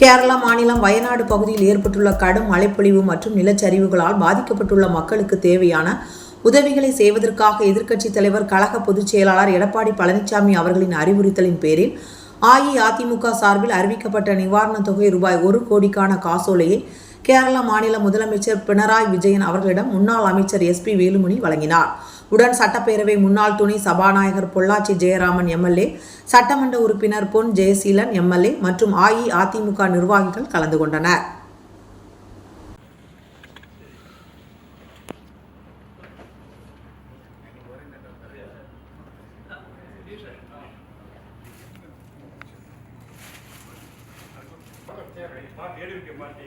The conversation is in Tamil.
கேரளா மாநிலம் வயநாடு பகுதியில் ஏற்பட்டுள்ள கடும் மழைப்பொழிவு மற்றும் நிலச்சரிவுகளால் பாதிக்கப்பட்டுள்ள மக்களுக்கு தேவையான உதவிகளை செய்வதற்காக எதிர்க்கட்சித் தலைவர் கழக பொதுச் செயலாளர் எடப்பாடி பழனிசாமி அவர்களின் அறிவுறுத்தலின் பேரில் அஇஅதிமுக சார்பில் அறிவிக்கப்பட்ட நிவாரணத் தொகை ரூபாய் ஒரு கோடிக்கான காசோலையை கேரள மாநில முதலமைச்சர் பினராயி விஜயன் அவர்களிடம் முன்னாள் அமைச்சர் எஸ்பி வேலுமணி வழங்கினார். உடன் சட்டப்பேரவை முன்னாள் துணை சபாநாயகர் பொள்ளாச்சி ஜெயராமன் எம்எல்ஏ சட்டமன்ற உறுப்பினர் பொன் ஜெயசீலன் எம்எல்ஏ மற்றும் அஇஅதிமுக நிர்வாகிகள் கலந்து கொண்டனர். ஏடிஎம்கே பார்ட்டி